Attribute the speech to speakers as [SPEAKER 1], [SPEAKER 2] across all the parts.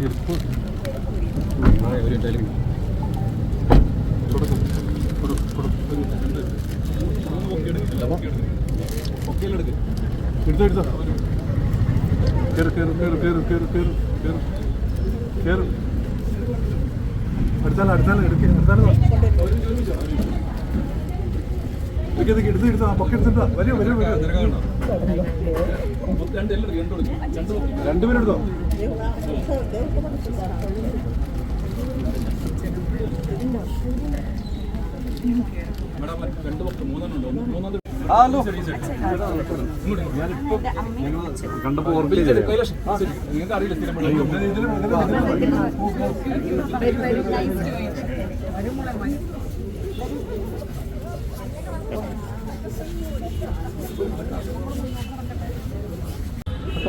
[SPEAKER 1] എടുത്തോ എടുത്തോ കയറ് കയറ് കയറ് കയറ് കയറ് കയറ് കയറ് കയറ് അടുത്താലോ അടുത്താലോ എടുക്ക അടുത്താലോ എടുത്ത് എടുത്താ ആ പൊക്കെ എടുത്തിട്ടോ വരൂ വരൂ വരൂ രണ്ടുപേരും എടുത്തോ കണ്ടപ്പോ ഓർമ്മില്ലേ
[SPEAKER 2] നിങ്ങൾക്ക് അറിയില്ല
[SPEAKER 3] Thank you.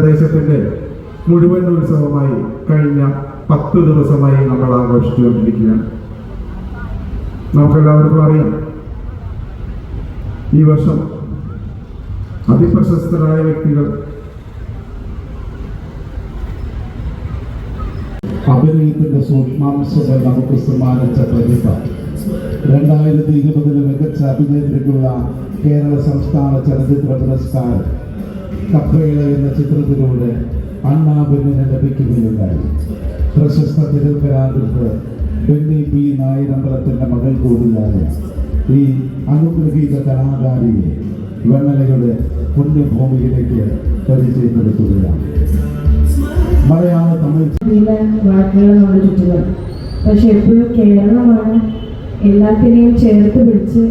[SPEAKER 3] മണ്ഡല ദേശത്തിന്റെ മുഴുവൻ ഉത്സവമായി കഴിഞ്ഞ പത്ത് ദിവസമായി നമ്മൾ ആഘോഷിച്ചുകൊണ്ടിരിക്കുകയാണ് നമുക്കെല്ലാവർക്കും അറിയാം ഈ വർഷം അതിപ്രശസ്തരായ വ്യക്തികൾ
[SPEAKER 4] അഭിനയത്തിന്റെ സൂക്ഷ്മാംശങ്ങൾ നമുക്ക് സമ്മാനിച്ച പ്രതിഭ. രണ്ടായിരത്തി ഇരുപതിലെ മികച്ച അഭിനേത്രിക്കുള്ള കേരള സംസ്ഥാന ചലച്ചിത്ര പുരസ്കാരം കപ്പേള എന്ന ചിത്രത്തിലൂടെ അണ്ണാബെന്നിന് ലഭിക്കുകയുണ്ടായി പ്രശസ്ത തിരുവരാന്തൃത്ത് ബെന്നി പി. നായരമ്പലത്തിന്റെ മകൾ കൂടിയായ ഈ അനുഗ്രഹീത കലാകാരിയെ വെണ്ണലയുടെ പുണ്യഭൂമിയിലേക്ക് പരിചയപ്പെടുത്തുകയാണ്. മലയാള തമിഴ്
[SPEAKER 5] ഇതിലെ ചുറ്റുകൾ പക്ഷെ എപ്പോഴും കേരളമാണ്. എല്ലാത്തിനെയും ചേർത്ത് പിടിച്ച്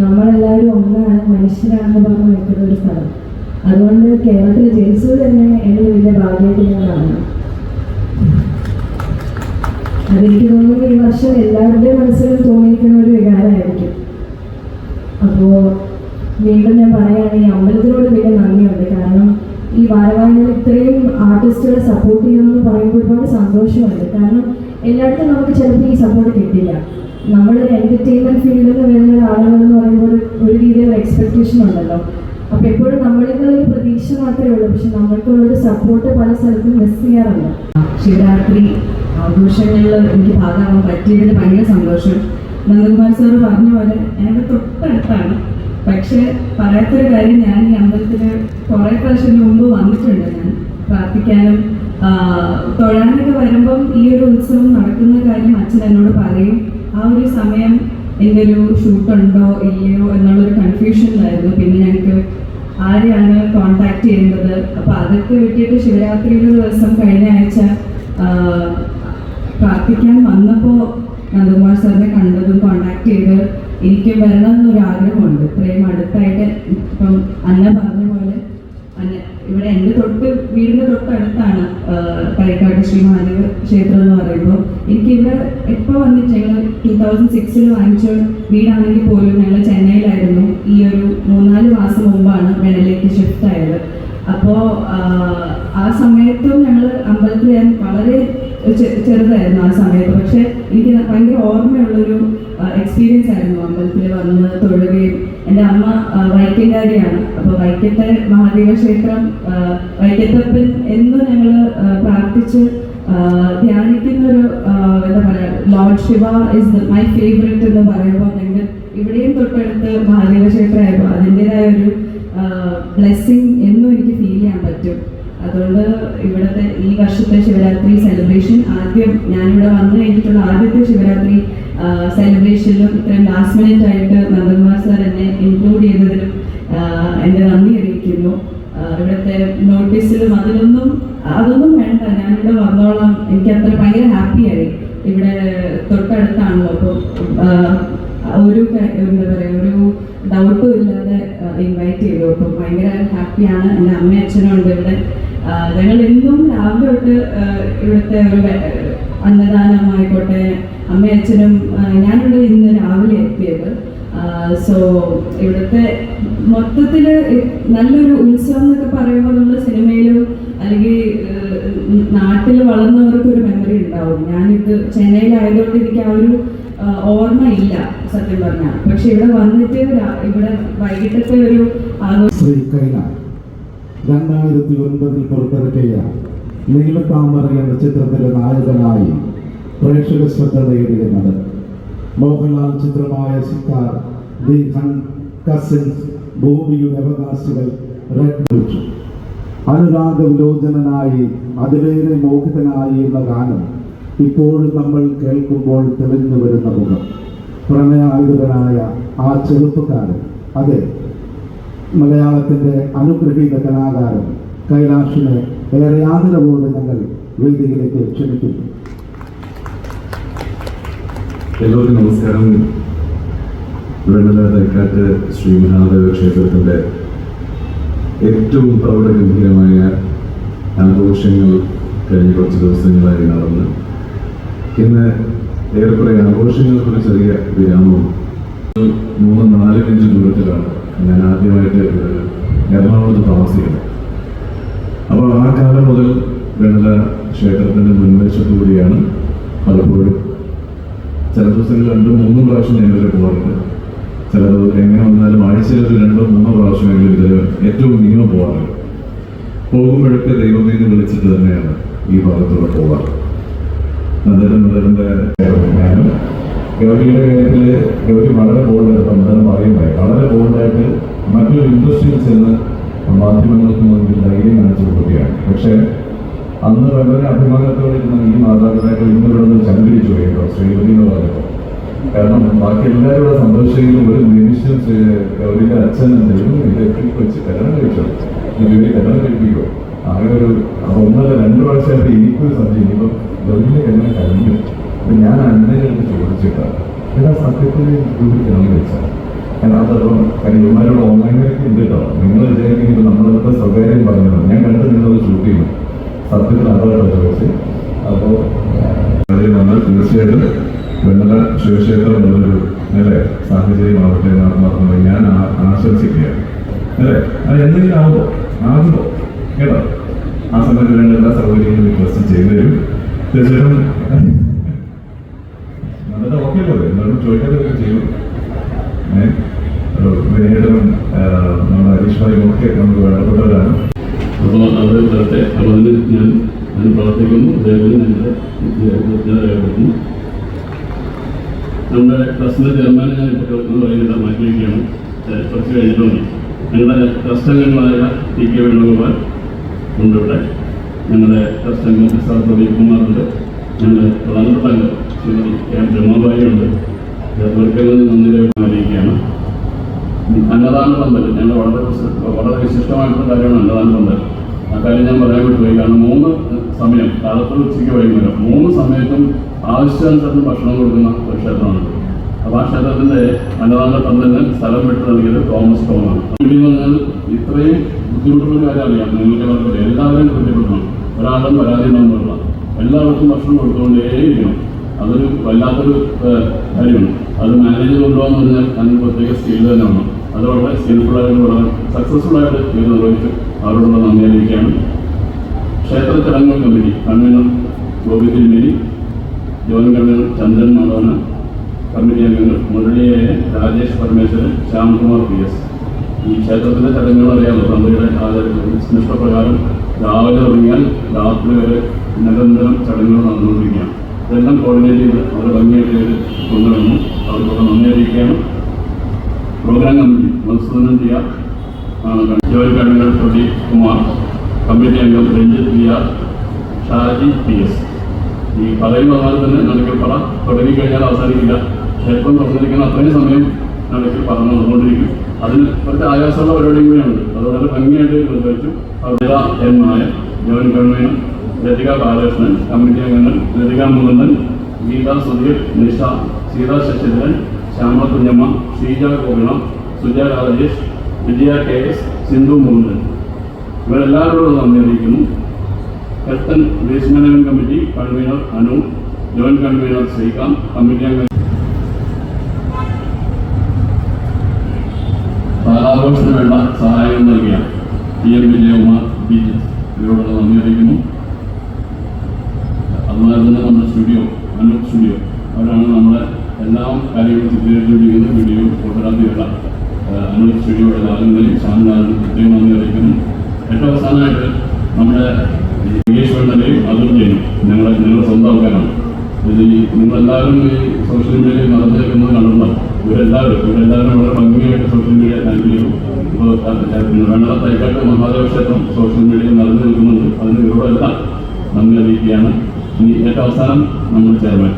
[SPEAKER 5] നമ്മളെല്ലാവരും ഒന്നാണ് മനുഷ്യരാണെന്ന് പറഞ്ഞ് നിൽക്കുന്ന ഒരു സ്ഥലം. അതുകൊണ്ട് കേരളത്തിൽ ജനിച്ചത് തന്നെ എന്റെ വലിയ ഭാഗ്യത്തിൽ ഞാൻ അതെനിക്ക് തോന്നുന്നു ഈ വർഷം എല്ലാവരുടെയും മനസ്സിലും തോന്നിയിരിക്കുന്ന ഒരു വികാരമായിരിക്കും. അപ്പോൾ വീണ്ടും ഞാൻ പറയുകയാണ് ഈ അമ്പലത്തിനോട് വലിയ നന്ദിയുണ്ട്. കാരണം ഈ വാരവാഹിനിയിൽ ഇത്രയും ആർട്ടിസ്റ്റുകളെ സപ്പോർട്ട് ചെയ്യുമെന്ന് പറയുമ്പോൾ ഒരുപാട് സന്തോഷമുണ്ട്. കാരണം എല്ലായിടത്തും നമുക്ക് ചിലപ്പോൾ ഈ സപ്പോർട്ട് കിട്ടില്ല. നമ്മൾ എന്റർടൈൻമെന്റ് ഫീൽഡിൽ നിന്ന് വരുന്ന ആളുകൾ എന്ന് പറയുമ്പോൾ ഒരു രീതിയിലുള്ള എക്സ്പെക്റ്റേഷൻ ഉണ്ടല്ലോ. അപ്പോൾ എപ്പോഴും നമ്മളിൽ ഒരു പ്രതീക്ഷ മാത്രമേ ഉള്ളൂ. പക്ഷെ നമ്മൾക്കുള്ളൊരു സപ്പോർട്ട് പല സ്ഥലത്തും മിസ് ചെയ്യാറുണ്ട്
[SPEAKER 6] ശിവരാത്രി ആഘോഷങ്ങളിൽ എനിക്ക് ഭാഗമാകാൻ പറ്റിയതിൽ ഭയങ്കര സന്തോഷം. നന്ദകുമാർ സാറ് പറഞ്ഞ പോലെ ഞങ്ങളുടെ തൊട്ടടുത്താണ്. പക്ഷേ പറയാത്തൊരു കാര്യം ഞാൻ ഈ അമ്പലത്തിൽ കുറേ പ്രാവശ്യം മുമ്പ് വന്നിട്ടുണ്ട് ഞാൻ. പ്രാർത്ഥിക്കാനും തൊഴാനൊക്കെ വരുമ്പം ഈ ഒരു ഉത്സവം നടക്കുന്ന കാര്യം അച്ഛൻ എന്നോട് പറയും. ആ ഒരു സമയം എന്റെ ഒരു ഷൂട്ടുണ്ടോ ഇല്ലയോ എന്നുള്ളൊരു കൺഫ്യൂഷനിലായിരുന്നു പിന്നെ ഞങ്ങൾക്ക് ആരെയാണ് കോണ്ടാക്ട് ചെയ്യേണ്ടത്? അപ്പോൾ അതൊക്കെ വിട്ടിട്ട് ശിവരാത്രിയുടെ ദിവസം കഴിഞ്ഞ ആഴ്ച പ്രാർത്ഥിക്കാൻ വന്നപ്പോൾ നന്ദകുമാർ സാറിനെ കണ്ടതും കോണ്ടാക്ട് ചെയ്ത് എനിക്ക് വരണം എന്നൊരു ആഗ്രഹമുണ്ട് ഇത്രയും അടുത്തായിട്ട് ഇപ്പം അന്ന പറഞ്ഞ ഇവിടെ എന്റെ തൊട്ട് വീടിന്റെ തൊട്ടടുത്താണ് പാലക്കാട് ശ്രീ മഹാദേവ ക്ഷേത്രം എന്ന് പറയുമ്പോൾ. എനിക്ക് ഇവിടെ എപ്പോൾ വന്നിട്ട് ഞങ്ങൾ ടൂ തൗസൻഡ് സിക്സിൽ വാങ്ങിച്ച വീടാണെങ്കിൽ പോലും ഞങ്ങൾ ചെന്നൈയിലായിരുന്നു. ഈ ഒരു മൂന്നാൽ മാസം മുമ്പാണ് വെള്ളയിലേക്ക് ഷിഫ്റ്റ് ആയത്. അപ്പോ ആ സമയത്തും ഞങ്ങൾ അമ്പലത്തിൽ ഞാൻ വളരെ ചെറുതായിരുന്നു ആ സമയത്ത്. പക്ഷെ എനിക്ക് ഭയങ്കര ഓർമ്മയുള്ളൊരു എക്സ്പീരിയൻസ് ആയിരുന്നു. അമ്പലത്തിൽ വന്ന് തൊഴുകയും എന്റെ അമ്മ വൈക്കൻകാരിയാണ് അപ്പോൾ വൈക്കത്തെ മഹാദേവ ക്ഷേത്രം വൈക്കത്തപ്പൻ എന്ന് ഞങ്ങൾ പ്രാർത്ഥിച്ച് ധ്യാനിക്കുന്ന ഒരു എന്താ പറയുക lord Shiva is my favourite എന്ന് പറയുമ്പോൾ ഞങ്ങൾ ഇവിടെയും തൊട്ടടുത്ത് മഹാദേവ ക്ഷേത്രമായപ്പോൾ അതിന്റെതായ ഒരു ബ്ലെസ്സിങ് എന്നും എനിക്ക് ഫീൽ ചെയ്യാൻ പറ്റും. അതുകൊണ്ട് ഇവിടുത്തെ ഈ വർഷത്തെ ശിവരാത്രി സെലിബ്രേഷൻ ആദ്യം ഞാനിവിടെ വന്നു കഴിഞ്ഞിട്ടുള്ള ആദ്യത്തെ ശിവരാത്രി സെലിബ്രേഷനിലും ഇത്രയും ലാസ്റ്റ് മിനിറ്റ് ആയിട്ട് നന്ദകുമാർ സാർ എന്നെ ഇൻക്ലൂഡ് ചെയ്തതിലും എന്റെ നന്ദി അറിയിക്കുന്നു. ഇവിടുത്തെ നോട്ടീസിലും അതിലൊന്നും അതൊന്നും വേണ്ട. ഞാനിവിടെ വന്നോളാം. എനിക്ക് അത്ര ഭയങ്കര ഹാപ്പിയായി ഇവിടെ തൊട്ടടുത്താണല്ലോ. അപ്പോൾ ഒരു എന്താ പറയുക ഒരു ഡൗട്ടും ഇല്ലാതെ ഇൻവൈറ്റ് ചെയ്തു. അപ്പം ഭയങ്കര ഹാപ്പിയാണ് എന്റെ അമ്മയും അച്ഛനും ഉണ്ട് ഇവിടെ. ഞങ്ങൾ എന്നും രാവിലെ തൊട്ട് ഇവിടുത്തെ ഒരു അന്നദാനമായിക്കോട്ടെ അമ്മയച്ഛനും ഞാനിവിടെ ഇന്ന് രാവിലെ എത്തിയത്. സോ ഇവിടുത്തെ മൊത്തത്തിൽ നല്ലൊരു ഉത്സവം എന്നൊക്കെ പറയുമ്പോൾ നമ്മൾ സിനിമയിലും അല്ലെങ്കിൽ നാട്ടിൽ വളർന്നവർക്ക് ഒരു മെമ്മറി ഉണ്ടാവും. ഞാനിത് ചെന്നൈയിലായതുകൊണ്ട് എനിക്ക് ആ ഒരു ഓർമ്മയില്ല സത്യം പറഞ്ഞാൽ. പക്ഷെ ഇവിടെ വന്നിട്ട് ഇവിടെ വൈകിട്ടത്തെ ഒരു ആഘോഷം
[SPEAKER 4] രണ്ടായിരത്തി ഒൻപതിൽ പുറത്തിറക്കിയ നീലത്താമര എന്ന ചിത്രത്തിലെ നായകനായി പ്രേക്ഷക ശ്രദ്ധ നേടിയിരുന്നത്. മോഹൻലാൽ ചിത്രമായ സിക്കാർ ദി കസിൻസ് ഭൂമിയുടെ അവകാശികൾ രംഗിച്ചു അനുരാഗ വിലോചനായി അതിലേറെ മോഹിതനായി എന്ന ഗാനം ഇപ്പോഴും നമ്മൾ കേൾക്കുമ്പോൾ തെളിഞ്ഞു വരുന്ന മുഖം പ്രണയായുധനായ ആ ചെറുപ്പക്കാരൻ അതെ മലയാളത്തിന്റെ അനുഗ്രഹീത കലാകാരൻ കൈലാഷിനെ ഏറെ ആദരവോടെ ഞങ്ങൾ വേദിയിലേക്ക് ക്ഷണിക്കുന്നു.
[SPEAKER 2] എല്ലാവർക്കും നമസ്കാരം. തൈക്കാട്ട് ശ്രീ മഹാദേവ ക്ഷേത്രത്തിന്റെ ഏറ്റവും പ്രൗഢഗംഭീരമായ ആഘോഷങ്ങൾ കഴിഞ്ഞ കുറച്ച് ദിവസങ്ങളായി നടന്ന്. ഇന്ന് ഏറെക്കുറെ ആഘോഷങ്ങൾക്കൊരു ചെറിയ വിരാമവും മൂന്ന് നാല് ദൂരത്തിലാണ് ഞാൻ ആദ്യമായിട്ട് എറണാകുളത്ത് താമസിക്കുന്നത് അപ്പോൾ ആ കാലം മുതൽ വെള്ള ക്ഷേത്രത്തിന്റെ മുൻവശത്തു കൂടിയാണ് പലപ്പോഴും. ചില ദിവസങ്ങളിൽ രണ്ടും മൂന്നും പ്രാവശ്യം ഞാൻ ഇവരെ പോകാറുണ്ട്. ചില എങ്ങനെ വന്നാലും ആഴ്ചയിൽ ഒരു രണ്ടോ മൂന്നോ പ്രാവശ്യമെങ്കിലും ഇതിൽ ഏറ്റവും മിനിമം പോകാറുണ്ട്. പോകുമ്പോഴൊക്കെ ദൈവമേ എന്ന് വിളിച്ചിട്ട് തന്നെയാണ് ഈ ഭാഗത്തുള്ള പോകാറ്. അദ്ദേഹം ഗൗരിയുടെ കാര്യത്തിൽ ഗൗരി വളരെ ബോൾഡായിട്ട് എന്തായാലും പറയുന്നത് വളരെ ബോൾഡായിട്ട് മറ്റൊരു ഇൻഡസ്ട്രിയിൽ ചെന്ന് മാധ്യമങ്ങൾക്ക് മുമ്പിൽ ധൈര്യം കാണിച്ചു കൊടുക്കുകയാണ് പക്ഷേ അന്ന് വളരെ അഭിമാനത്തോടെ ഇരുന്ന ഈ മാതാപിതാക്കൾ ഇന്ന് ഇവിടെ നിന്ന് ചങ്കിടിച്ചു പോയിട്ടോ ശ്രീമതി എന്ന് പറഞ്ഞപ്പോൾ കാരണം ബാക്കി എല്ലാവരും ഇവിടെ ഒരു നിമിഷം ഗൗരിയുടെ അച്ഛൻ എന്തെങ്കിലും ഇതൊക്കെ വെച്ച് കല്യാണം കഴിച്ചു? ഗൗരി കല്യാണം കഴിപ്പിക്കോ ആകെ ഒരു ഒന്നര രണ്ട് പ്രാവശ്യമായിട്ട് എനിക്കൊരു സംശയം ഇനിയിപ്പം ഗൗരിയുടെ കല്യാണം കഴിഞ്ഞു. അപ്പൊ ഞാൻ അന്നേരം ചോദിച്ചിട്ടാണ്. എടാ സത്യത്തിൽ ഒരു കല്യാണം വെച്ചാൽ. കാരണം അതപ്പം കന്യകുമാരോട് ഓൺലൈനിലേക്ക് ഉണ്ട് നിങ്ങൾ വിചാരിക്കുന്നത് നമ്മളിപ്പോൾ സ്വകാര്യം പറഞ്ഞത്. ഞാൻ കണ്ടു നിങ്ങളത് ഷൂട്ട് ചെയ്യുന്നു. സത്യത്തിൽ അതോടെ ചോദിച്ച് അപ്പോൾ അതിൽ വന്നാൽ തീർച്ചയായിട്ടും വെണ്ണല ശിവക്ഷേത്രം എന്നുള്ളൊരു അല്ലേ സാഹചര്യമാവട്ടെ എന്ന് ആത്മാർത്ഥമായി ഞാൻ ആശംസിക്കുകയാണ് അല്ലേ? അത് എന്തെങ്കിലും ആവുമോ ആകുമോ കേട്ടോ. ആ സമയത്ത് വേണ്ട എല്ലാ സൗകര്യങ്ങളും റിക്വസ്റ്റ് ചെയ്തു തരും. തീർച്ചയായിട്ടും നല്ലത് ഓക്കെ അല്ലേ എന്നാലും ചോദിക്കാതൊക്കെ ചെയ്യും വിനേതനും നമ്മുടെ ഭായും ഒക്കെ നമുക്ക്
[SPEAKER 7] അപ്പോൾ അത് വരട്ടെ അപ്പോൾ ഞാൻ അതിന് പ്രവർത്തിക്കുന്നു. അതേപോലെ ഞാൻ രേഖപ്പെടുത്തുന്നു നമ്മുടെ ട്രസ്റ്റിന്റെ ചെയർമാനെ ഞാൻ ഇപ്പോൾ കേൾക്കുന്നത് വൈകിട്ട് മാറ്റിയിരിക്കുകയാണ് കുറച്ച് കഴിഞ്ഞിട്ടുണ്ട്. ഞങ്ങളുടെ ട്രസ്റ്റ് അംഗങ്ങളായ ടി കെ വേണുഗോപാൽ ഉണ്ട് ഇവിടെ. ഞങ്ങളുടെ ട്രസ്റ്റ് അംഗം എസ് ആർ പ്രദീപ് കുമാറുണ്ട് ഞങ്ങളുടെ പ്രധാനപ്പെട്ട അംഗം ഉണ്ട് ഇവർക്കെല്ലാം നന്ദി അറിയിക്കുകയാണ് അന്നദാന പന്തൽ ഞങ്ങൾ വളരെ വളരെ വിശിഷ്ടമായിട്ടുള്ള കാര്യമാണ് അന്നദാന പന്തൽ ഞാൻ പറയാൻ വിട്ടുപോയി. കാരണം മൂന്ന് സമയം കാലത്ത് ഉച്ചയ്ക്ക് മൂന്ന് സമയത്തും ആവശ്യാനുസരണം ഭക്ഷണം കൊടുക്കുന്ന ഒരു ക്ഷേത്രമാണ്. അപ്പോൾ ആ ക്ഷേത്രത്തിന്റെ അന്നദാന പന്തലിന് സ്ഥലം വിട്ടു നൽകിയത് തോമസ് ടോമാണ് ഇവിടെ ഇത്രയും ബുദ്ധിമുട്ടുള്ള കാര്യം അറിയാം. നിങ്ങൾക്ക് എല്ലാവരും എല്ലാവരെയും ബുദ്ധിമുട്ടണം ഒരാളും പരാതി ഉണ്ടാകുന്നില്ല എല്ലാവർക്കും ഭക്ഷണം കൊടുത്തുകൊണ്ടേയിരിക്കണം. അതൊരു വല്ലാത്തൊരു കാര്യമാണ്. അത് മാനേജ് ചെയ്ത് കൊണ്ടുപോകാന്ന് പറഞ്ഞാൽ അതിന് പ്രത്യേക സ്കിൽ തന്നെ വേണം അത് വളരെ സ്കിൽഫുൾ ആയിട്ട് വളരെ സക്സസ്ഫുൾ ആയിട്ട് ഇത് നിർവഹിച്ച് അവരോടുള്ള നന്ദി അറിയിക്കുകയാണ്. ക്ഷേത്ര ചടങ്ങുകൾ committee convener Gopi Thirumeni joint convener Chandran Madhavan committee അംഗങ്ങൾ മുരളിയായ രാജേഷ് പരമേശ്വരൻ ശ്യാംകുമാർ പി എസ്. ഈ ക്ഷേത്രത്തിലെ ചടങ്ങുകൾ അറിയാമല്ലോ തന്ത്രിയുടെ നിഷ്ഠപ്രകാരം രാവിലെ തുടങ്ങിയാൽ രാത്രി വരെ നിരന്തരം ചടങ്ങുകൾ നടന്നുകൊണ്ടിരിക്കുകയാണ്. ഇതെല്ലാം കോർഡിനേറ്റ് ചെയ്ത് വളരെ ഭംഗിയായിട്ട് അവർ കൊണ്ടുവരുന്നു അവർക്കൊക്കെ അറിയിക്കുകയാണ്. പ്രോഗ്രാം കമ്മിറ്റി ചെയ്യാൻ joint convener Pradeep Kumar committee അംഗം Ranjith P R Shaji P S. ഈ പറയുന്ന പോലെ തന്നെ നടക്കൽ പറ തുടങ്ങിക്കഴിഞ്ഞാൽ അവസാനിക്കില്ല. ക്ഷേത്രം തുറന്നിരിക്കുന്ന അത്രയും സമയം നടക്കൽ പറഞ്ഞു നടന്നുകൊണ്ടിരിക്കും. അതിന് കുറച്ച് ആയാസമുള്ള പരിപാടിയും കൂടിയാണ് അത് വളരെ ഭംഗിയായിട്ട് നിർവഹിച്ചു. അവരുടെ എന്നായ joint convener Lathika Balakrishnan committee അംഗങ്ങൾ ലതിക മുകുന്ദൻ ഗീത സുധീർ നിഷ സീത ശശിധരൻ ശ്യാമ കുഞ്ഞമ്മ ശ്രീജ ഗോകുളം സുജ രാജേഷ് വിജയ കെ എസ് സിന്ധു മുകുന്ദൻ. ഇവരെല്ലാവരോടും നന്ദി അറിയിക്കുന്നു. കെട്ടൻ waste management committee convener Anu joint convener Sreekanth committee അംഗം ബാലാഘോഷത്തിന് വേണ്ട സഹായം നൽകിയ T M Vijayakumar B J. ഇവരോട് നന്ദി അറിയിക്കുന്നു. അതുപോലെ തന്നെ നമ്മുടെ സ്റ്റുഡിയോ അനൂപ് സ്റ്റുഡിയോ. അവരാണ് നമ്മളെ എല്ലാ കാര്യങ്ങളും ചിത്രീകരിച്ചുകൊണ്ടിരിക്കുന്ന വീഡിയോ ഫോട്ടോഗ്രാഫിയുള്ള അനൂപ് സ്റ്റുഡിയോയുടെ ഭാഗങ്ങളിൽ സാധനങ്ങളും പ്രത്യേകം നന്ദി അറിയിക്കുന്നു. ഏറ്റവും അവസാനമായിട്ട് നമ്മുടെ ഇംഗ്ലീഷ് വേണ്ടനെയും അതും ചെയ്യും ഞങ്ങളെ ഞങ്ങളുടെ സ്വന്തം ആൾക്കാരാണ്. ഇത് ഈ നിങ്ങളെല്ലാവരും ഈ സോഷ്യൽ മീഡിയയിൽ നടന്നേക്കുന്നത് കണ്ടിട്ടുണ്ടാവും ഇവരെല്ലാവരും ഇവരെല്ലാവരും വളരെ ഭംഗിയായിട്ട് സോഷ്യൽ മീഡിയ ഹാൻഡിൽ ചെയ്യും ഇപ്പോൾ വേണ്ട തൈക്കാട്ട് മഹാദേവ ക്ഷേത്രം സോഷ്യൽ മീഡിയയിൽ നടന്നു നിൽക്കുന്നുണ്ട് അതിന് ഇവരോടെല്ലാം നന്ദി അറിയിക്കുകയാണ്. ഏറ്റവും അവസാനം നമ്മൾ ചെയർമാൻ.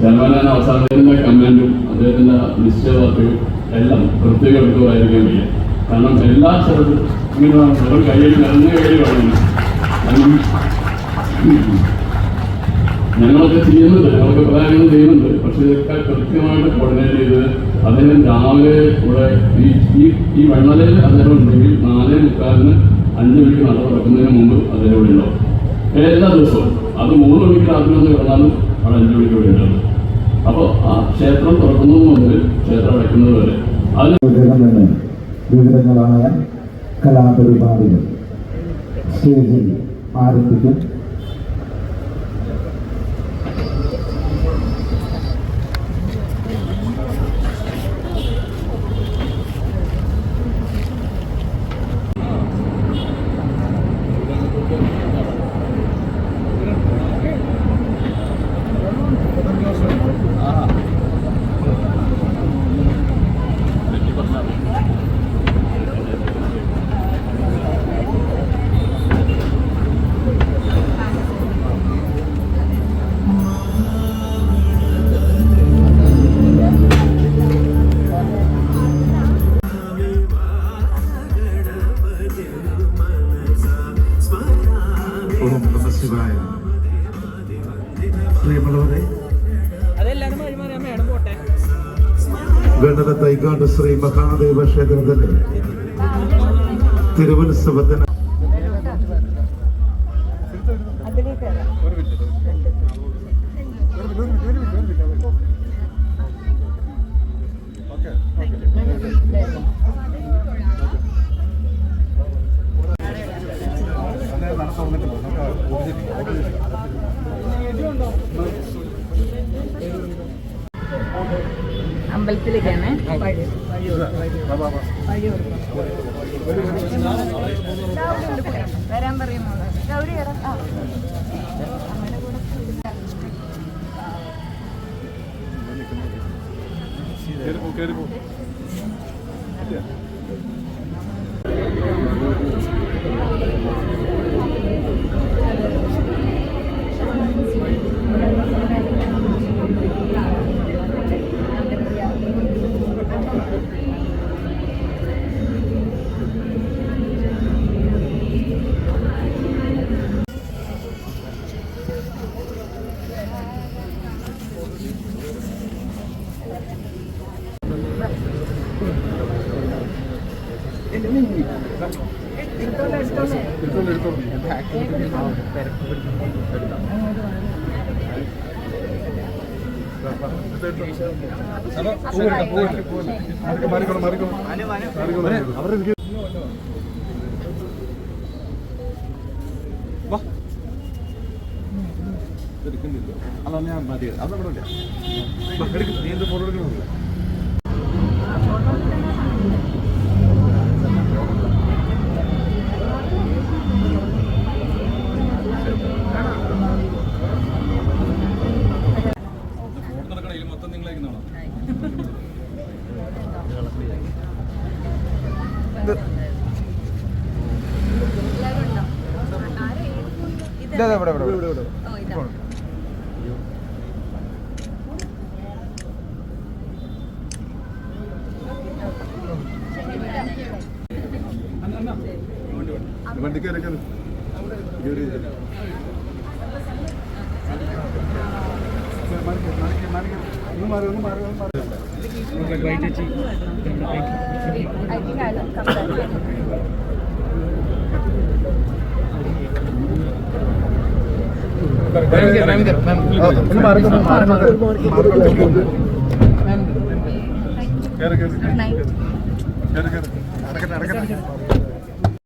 [SPEAKER 7] ചെയർമാനാണ് അവസാനത്തിന്റെ കമാൻഡും അദ്ദേഹത്തിന്റെ നിശ്ചയദാർഢ്യവും എല്ലാം പ്രത്യേക എടുത്തതായിരിക്കാൻ വയ്യ. കാരണം എല്ലാ സ്ഥലത്തും ഇങ്ങനെ ഒരു കയ്യിൽ നിറഞ്ഞ കയ്യിൽ വേണം ഞങ്ങളൊക്കെ ചെയ്യുന്നുണ്ട് ഞങ്ങളൊക്കെ പല കാര്യങ്ങളും ചെയ്യുന്നുണ്ട്. പക്ഷെ ഇതൊക്കെ കൃത്യമായിട്ട് കോർഡിനേറ്റ് ചെയ്ത് അദ്ദേഹം രാവിലെ ഇവിടെ ഈ ഈ ഈ വെള്ളലയിൽ അദ്ദേഹം ഉണ്ടെങ്കിൽ നാലേ മുക്കാലിന് അഞ്ച് മണിക്ക് നട തുറക്കുന്നതിന് മുമ്പ് അദ്ദേഹം ഇവിടെ ഉണ്ടാവും. എല്ലാ ദിവസവും? അത് മൂന്ന് മണിക്ക് രാത്രി ഒന്ന് കിടന്നാലും അവിടെ അഞ്ച് മണിക്ക് വേണ്ടിയാണ് അപ്പോൾ ആ ക്ഷേത്രം തുറക്കുന്നത് മുതൽ ക്ഷേത്രം അടയ്ക്കുന്നത് വരെ. അതിന്
[SPEAKER 4] വിവിധങ്ങളായ കലാപരിപാടികൾ. സ്റ്റേജിൽ ആരംഭിക്കും.
[SPEAKER 3] പ്രിയമുള്ളവരെ തൈക്കാട് ശ്രീ മഹാദേവ ക്ഷേത്രത്തിലെ തിരുവുത്സവത്തിന്
[SPEAKER 6] അമ്പലത്തിലേക്കാണ്. വരാൻ പറയുമോ ഗൗരി ആ.
[SPEAKER 1] പോ പോ. അല്ല ഞാൻ മതി അത് നമ്മുടെ. നീ എന്ത് ഫോട്ടോ എടുക്കണമല്ലോ
[SPEAKER 8] വണ്ടി കയറി കയറി കയറി ഒന്ന് മാറി ഒന്ന് മാറി ഒന്ന് മാറി ഒന്ന് മാറി ഒന്ന്